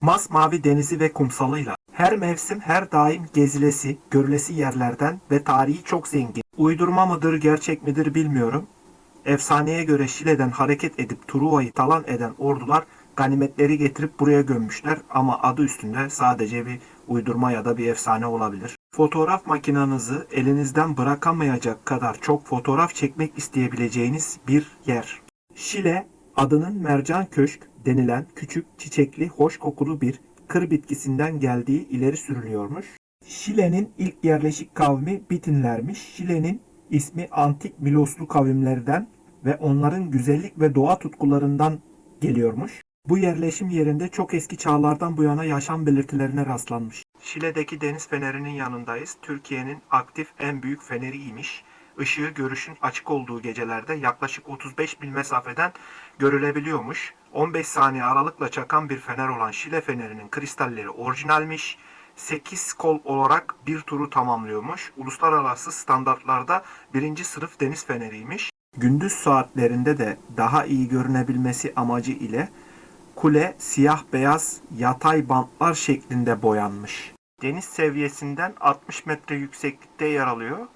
Masmavi denizi ve kumsalıyla her mevsim her daim gezilesi, görülesi yerlerden ve tarihi çok zengin. Uydurma mıdır, gerçek midir bilmiyorum. Efsaneye göre Şile'den hareket edip Truva'yı talan eden ordular ganimetleri getirip buraya gömmüşler ama adı üstünde sadece bir uydurma ya da bir efsane olabilir. Fotoğraf makinanızı elinizden bırakamayacak kadar çok fotoğraf çekmek isteyebileceğiniz bir yer. Şile adının mercan köşk denilen küçük çiçekli hoş kokulu bir kır bitkisinden geldiği ileri sürülüyormuş. Şile'nin ilk yerleşik kavmi Bitinlermiş. Şile'nin ismi antik Miloslu kavimlerden ve onların güzellik ve doğa tutkularından geliyormuş. Bu yerleşim yerinde çok eski çağlardan bu yana yaşam belirtilerine rastlanmış. Şile'deki deniz fenerinin yanındayız. Türkiye'nin aktif en büyük feneriymiş. Işığı görüşün açık olduğu gecelerde yaklaşık 35 mil mesafeden görülebiliyormuş. 15 saniye aralıkla çakan bir fener olan Şile fenerinin kristalleri orijinalmiş. 8 kol olarak bir turu tamamlıyormuş. Uluslararası standartlarda birinci sınıf deniz feneriymiş. Gündüz saatlerinde de daha iyi görünebilmesi amacı ile kule siyah beyaz yatay bantlar şeklinde boyanmış. Deniz seviyesinden 60 metre yükseklikte yer alıyor.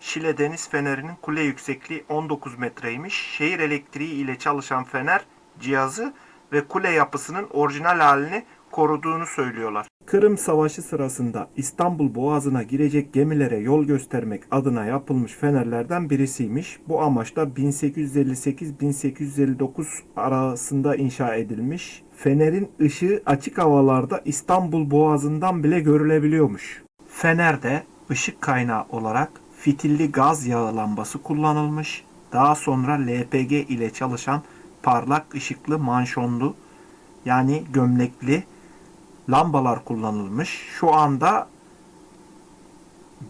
Şile Deniz Feneri'nin kule yüksekliği 19 metreymiş. Şehir elektriği ile çalışan fener cihazı ve kule yapısının orijinal halini koruduğunu söylüyorlar. Kırım Savaşı sırasında İstanbul Boğazı'na girecek gemilere yol göstermek adına yapılmış fenerlerden birisiymiş. Bu amaçla 1858-1859 arasında inşa edilmiş. Fenerin ışığı açık havalarda İstanbul Boğazı'ndan bile görülebiliyormuş. Fenerde ışık kaynağı olarak fitilli gaz yağı lambası kullanılmış. Daha sonra LPG ile çalışan parlak ışıklı manşonlu yani gömlekli lambalar kullanılmış. Şu anda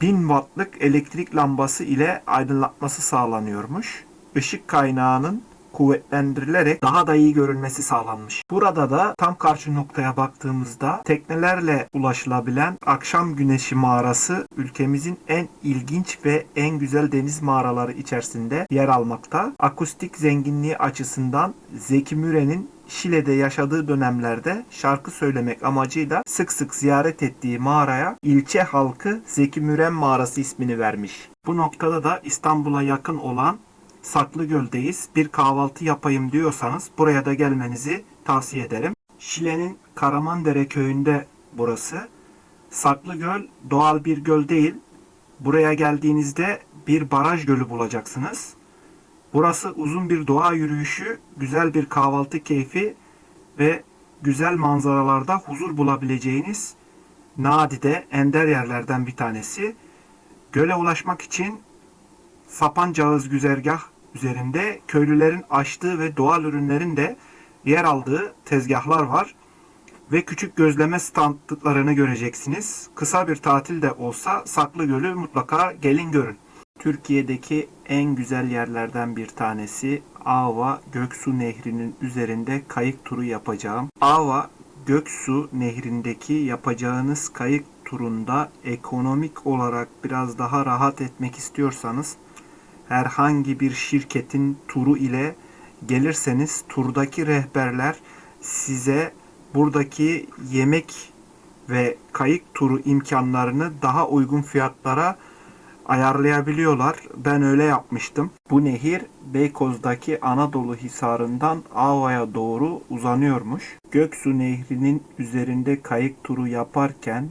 1000 wattlık elektrik lambası ile aydınlatması sağlanıyormuş. Işık kaynağının kuvvetlendirilerek daha da iyi görülmesi sağlanmış. Burada da tam karşı noktaya baktığımızda teknelerle ulaşılabilen Akşam Güneşi Mağarası ülkemizin en ilginç ve en güzel deniz mağaraları içerisinde yer almakta. Akustik zenginliği açısından Zeki Müren'in Şile'de yaşadığı dönemlerde şarkı söylemek amacıyla sık sık ziyaret ettiği mağaraya ilçe halkı Zeki Müren Mağarası ismini vermiş. Bu noktada da İstanbul'a yakın olan Saklıgöl'deyiz. Bir kahvaltı yapayım diyorsanız buraya da gelmenizi tavsiye ederim. Şile'nin Karamandere köyünde burası. Saklıgöl doğal bir göl değil. Buraya geldiğinizde bir baraj gölü bulacaksınız. Burası uzun bir doğa yürüyüşü, güzel bir kahvaltı keyfi ve güzel manzaralarda huzur bulabileceğiniz nadide ender yerlerden bir tanesi. Göle ulaşmak için Sapancağız güzergah üzerinde köylülerin açtığı ve doğal ürünlerin de yer aldığı tezgahlar var. Ve küçük gözleme standlarını göreceksiniz. Kısa bir tatil de olsa Saklı Gölü mutlaka gelin görün. Türkiye'deki en güzel yerlerden bir tanesi Ava Göksu Nehri'nin üzerinde kayık turu yapacağım. Ava Göksu Nehri'ndeki yapacağınız kayık turunda ekonomik olarak biraz daha rahat etmek istiyorsanız herhangi bir şirketin turu ile gelirseniz turdaki rehberler size buradaki yemek ve kayık turu imkanlarını daha uygun fiyatlara ayarlayabiliyorlar. Ben öyle yapmıştım. Bu nehir Beykoz'daki Anadolu Hisarı'ndan Ava'ya doğru uzanıyormuş. Göksu Nehri'nin üzerinde kayık turu yaparken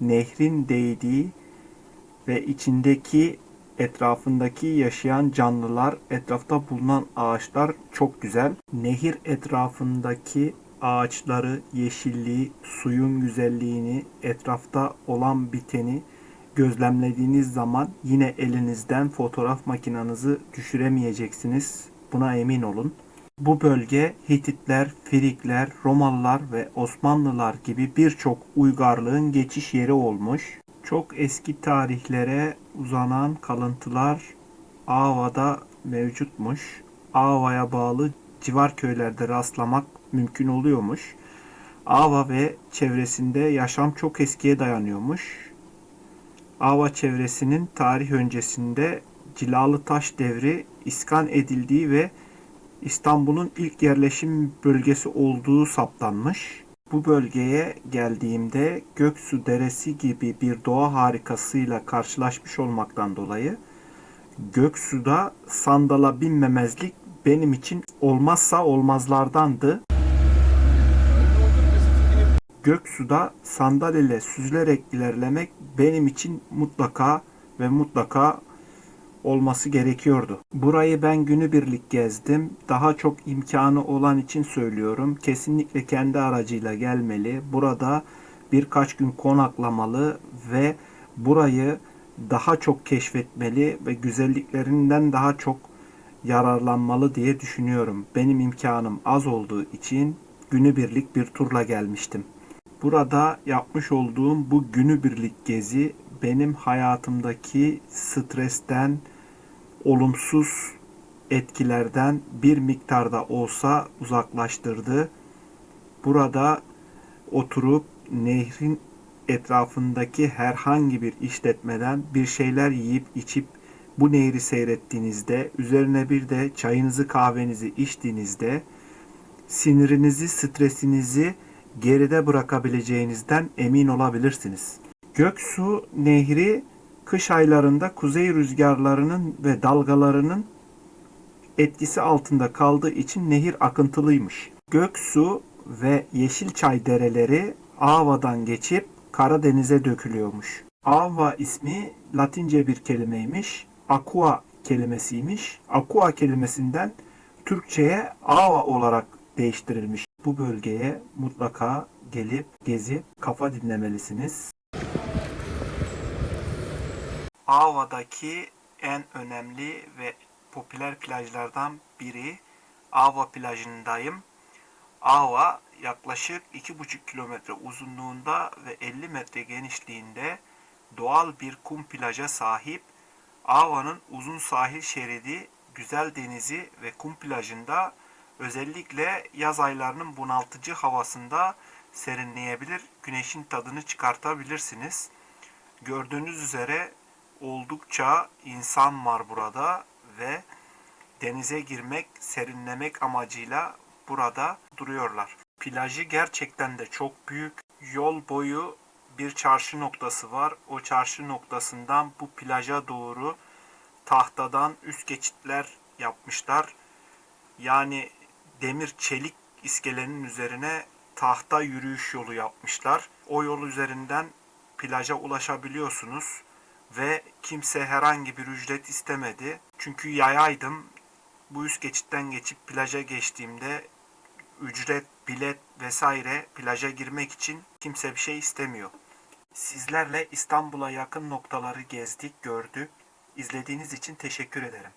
nehrin değdiği ve içindeki etrafındaki yaşayan canlılar, etrafta bulunan ağaçlar çok güzel. Nehir etrafındaki ağaçları, yeşilliği, suyun güzelliğini, etrafta olan biteni gözlemlediğiniz zaman yine elinizden fotoğraf makinanızı düşüremeyeceksiniz. Buna emin olun. Bu bölge Hititler, Frikler, Romalılar ve Osmanlılar gibi birçok uygarlığın geçiş yeri olmuş. Çok eski tarihlere uzanan kalıntılar Ava'da mevcutmuş. Ava'ya bağlı civar köylerde rastlamak mümkün oluyormuş. Ava ve çevresinde yaşam çok eskiye dayanıyormuş. Ava çevresinin tarih öncesinde Cilalı Taş devri iskan edildiği ve İstanbul'un ilk yerleşim bölgesi olduğu saptanmış. Bu bölgeye geldiğimde Göksu Deresi gibi bir doğa harikasıyla karşılaşmış olmaktan dolayı Göksu'da sandala binmemezlik benim için olmazsa olmazlardandı. Göksu'da sandalyeyle süzülerek ilerlemek benim için mutlaka ve mutlaka olması gerekiyordu. Burayı ben günübirlik gezdim. Daha çok imkanı olan için söylüyorum. Kesinlikle kendi aracıyla gelmeli. Burada birkaç gün konaklamalı ve burayı daha çok keşfetmeli ve güzelliklerinden daha çok yararlanmalı diye düşünüyorum. Benim imkanım az olduğu için günübirlik bir turla gelmiştim. Burada yapmış olduğum bu günübirlik gezi benim hayatımdaki stresten, olumsuz etkilerden bir miktarda olsa uzaklaştırdı. Burada oturup nehrin etrafındaki herhangi bir işletmeden bir şeyler yiyip içip bu nehri seyrettiğinizde, üzerine bir de çayınızı kahvenizi içtiğinizde sinirinizi, stresinizi geride bırakabileceğinizden emin olabilirsiniz. Göksu Nehri kış aylarında kuzey rüzgarlarının ve dalgalarının etkisi altında kaldığı için nehir akıntılıymış. Göksu ve Yeşilçay dereleri Ava'dan geçip Karadeniz'e dökülüyormuş. Ava ismi Latince bir kelimeymiş. Aqua kelimesiymiş. Aqua kelimesinden Türkçe'ye Ava olarak değiştirilmiş. Bu bölgeye mutlaka gelip gezip kafa dinlemelisiniz. Ava'daki en önemli ve popüler plajlardan biri Ava plajındayım. Ava yaklaşık 2,5 kilometre uzunluğunda ve 50 metre genişliğinde doğal bir kum plaja sahip. Ava'nın uzun sahil şeridi, güzel denizi ve kum plajında özellikle yaz aylarının bunaltıcı havasında serinleyebilir, güneşin tadını çıkartabilirsiniz. Gördüğünüz üzere oldukça insan var burada ve denize girmek, serinlemek amacıyla burada duruyorlar. Plajı gerçekten de çok büyük. Yol boyu bir çarşı noktası var. O çarşı noktasından bu plaja doğru tahtadan üst geçitler yapmışlar. Yani demir çelik iskelenin üzerine tahta yürüyüş yolu yapmışlar. O yol üzerinden plaja ulaşabiliyorsunuz ve kimse herhangi bir ücret istemedi. Çünkü yayaydım. Bu üst geçitten geçip plaja geçtiğimde ücret, bilet vesaire plaja girmek için kimse bir şey istemiyor. Sizlerle İstanbul'a yakın noktaları gezdik, gördük. İzlediğiniz için teşekkür ederim.